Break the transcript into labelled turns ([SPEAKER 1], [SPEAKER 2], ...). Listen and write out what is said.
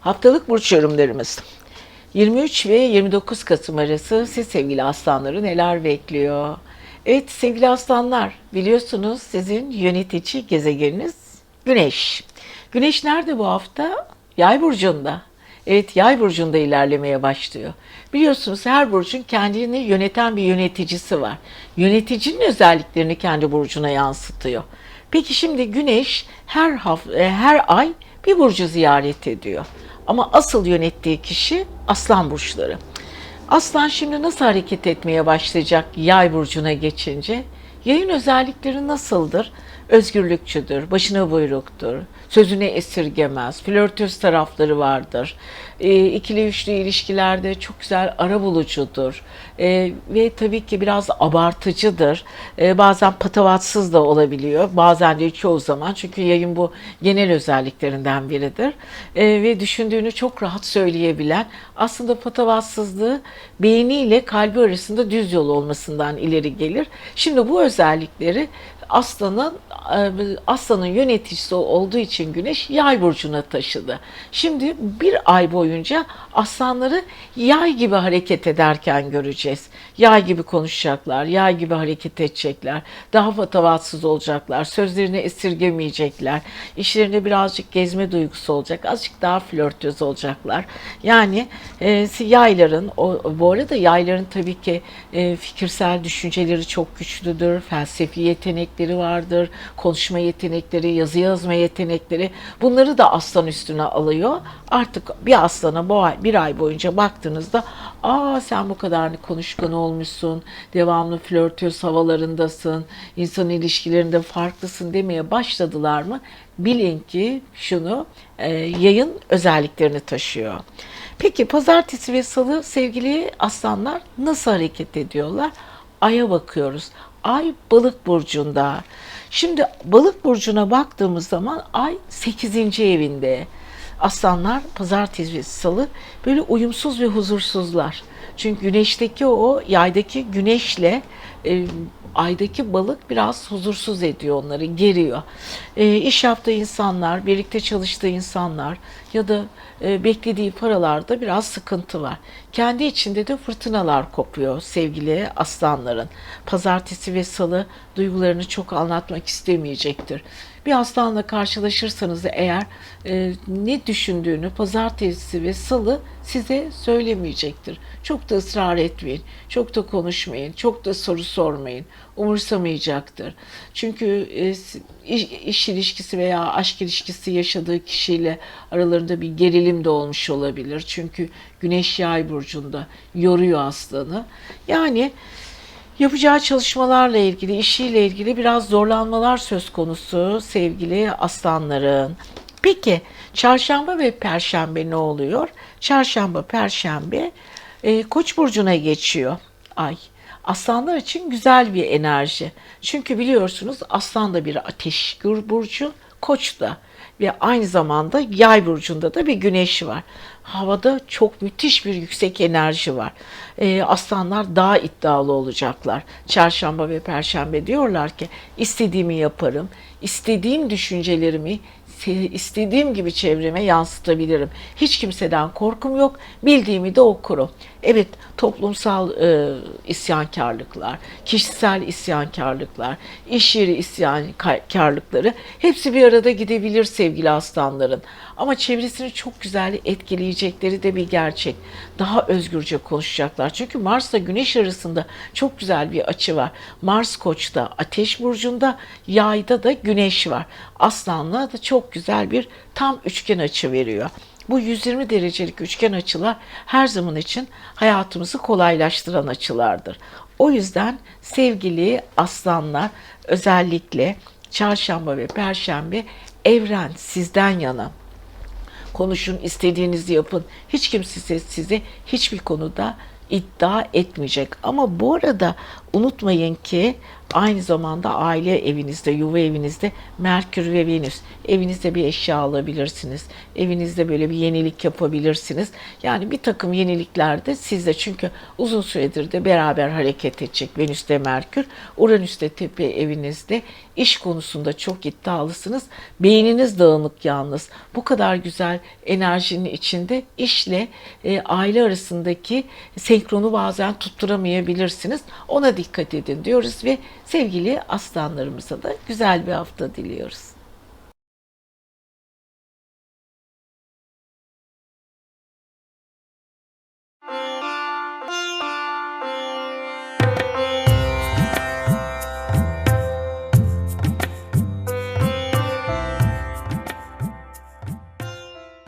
[SPEAKER 1] Haftalık burç yorumlarımız. 23 ve 29 Kasım arası siz sevgili aslanları neler bekliyor? Evet sevgili aslanlar biliyorsunuz sizin yönetici gezegeniniz Güneş. Güneş nerede bu hafta? Yay burcunda. Evet yay burcunda ilerlemeye başlıyor. Biliyorsunuz her burcun kendini yöneten bir yöneticisi var. Yöneticinin özelliklerini kendi burcuna yansıtıyor. Peki şimdi Güneş her hafta, her ay bir burcu ziyaret ediyor. Ama asıl yönettiği kişi Aslan burçları. Aslan şimdi nasıl hareket etmeye başlayacak Yay burcuna geçince? Yayın özellikleri nasıldır? Özgürlükçüdür, başına buyruktur, sözüne esirgemez, flörtöz tarafları vardır. E, ikili üçlü ilişkilerde çok güzel ara bulucudur. E, ve tabii ki biraz abartıcıdır. E, bazen patavatsız da olabiliyor. Bazen de çoğu zaman. Çünkü yayın bu genel özelliklerinden biridir. E, ve düşündüğünü çok rahat söyleyebilen, aslında patavatsızlığı beyniyle kalbi arasında düz yol olmasından ileri gelir. Şimdi bu özellikleri Aslan'ın e, Aslan'ın yöneticisi olduğu için Güneş Yay burcuna taşıdı. Şimdi bir ay boyunca aslanları yay gibi hareket ederken göreceğiz. Yay gibi konuşacaklar, yay gibi hareket edecekler. Daha patavatsız olacaklar, sözlerini esirgemeyecekler. İşlerinde birazcık gezme duygusu olacak, azıcık daha flörtöz olacaklar. Yani e, yayların, o, bu arada yayların tabii ki e, fikirsel düşünceleri çok güçlüdür, felsefi yetenekleri vardır, konuşma yetenekleri, yazı yazma yetenekleri bunları da aslan üstüne alıyor. Artık bir aslana bu ay, bir ay boyunca baktığınızda aa sen bu kadar konuşkan olmuşsun, devamlı flörtöz havalarındasın, insan ilişkilerinde farklısın demeye başladılar mı? Bilin ki şunu e, yayın özelliklerini taşıyor. Peki pazartesi ve salı sevgili aslanlar nasıl hareket ediyorlar? Ay'a bakıyoruz. Ay balık burcunda. Şimdi balık burcuna baktığımız zaman ay 8. evinde. Aslanlar pazartesi ve salı böyle uyumsuz ve huzursuzlar. Çünkü güneşteki o yaydaki güneşle e, aydaki balık biraz huzursuz ediyor onları, geriyor. E, iş yaptığı insanlar, birlikte çalıştığı insanlar ya da e, beklediği paralarda biraz sıkıntı var. Kendi içinde de fırtınalar kopuyor sevgili aslanların. Pazartesi ve salı duygularını çok anlatmak istemeyecektir. Bir aslanla karşılaşırsanız eğer e, ne düşündüğünü pazartesi ve salı size söylemeyecektir. Çok da ısrar etmeyin, çok da konuşmayın, çok da soru sormayın. Umursamayacaktır. Çünkü e, iş, iş ilişkisi veya aşk ilişkisi yaşadığı kişiyle aralarında bir gerilim de olmuş olabilir. Çünkü Güneş Yay burcunda yoruyor aslanı. Yani Yapacağı çalışmalarla ilgili, işiyle ilgili biraz zorlanmalar söz konusu sevgili aslanların. Peki çarşamba ve perşembe ne oluyor? Çarşamba, perşembe e, Koç burcuna geçiyor ay. Aslanlar için güzel bir enerji. Çünkü biliyorsunuz aslan da bir ateş burcu, koç da ve aynı zamanda yay burcunda da bir güneş var. Havada çok müthiş bir yüksek enerji var. Ee, aslanlar daha iddialı olacaklar. Çarşamba ve perşembe diyorlar ki istediğimi yaparım, istediğim düşüncelerimi istediğim gibi çevreme yansıtabilirim. Hiç kimseden korkum yok. Bildiğimi de okurum. Evet, toplumsal e, isyankarlıklar, kişisel isyankarlıklar, iş yeri isyankarlıkları hepsi bir arada gidebilir sevgili aslanların. Ama çevresini çok güzel etkileyecekleri de bir gerçek. Daha özgürce konuşacaklar. Çünkü Mars'la Güneş arasında çok güzel bir açı var. Mars Koç'ta, Ateş burcunda, Yay'da da Güneş var. Aslanla da çok güzel bir tam üçgen açı veriyor. Bu 120 derecelik üçgen açılar her zaman için hayatımızı kolaylaştıran açılardır. O yüzden sevgili aslanlar özellikle çarşamba ve perşembe evren sizden yana. Konuşun, istediğinizi yapın. Hiç kimse size, hiçbir konuda iddia etmeyecek. Ama bu arada Unutmayın ki aynı zamanda aile evinizde, yuva evinizde Merkür ve Venüs. Evinizde bir eşya alabilirsiniz. Evinizde böyle bir yenilik yapabilirsiniz. Yani bir takım yeniliklerde sizde çünkü uzun süredir de beraber hareket edecek Venüs'te Merkür. Uranüs'te tepe evinizde iş konusunda çok iddialısınız. Beyniniz dağınık yalnız. Bu kadar güzel enerjinin içinde işle e, aile arasındaki senkronu bazen tutturamayabilirsiniz. Ona dikkat edin diyoruz ve sevgili aslanlarımıza da güzel bir hafta diliyoruz.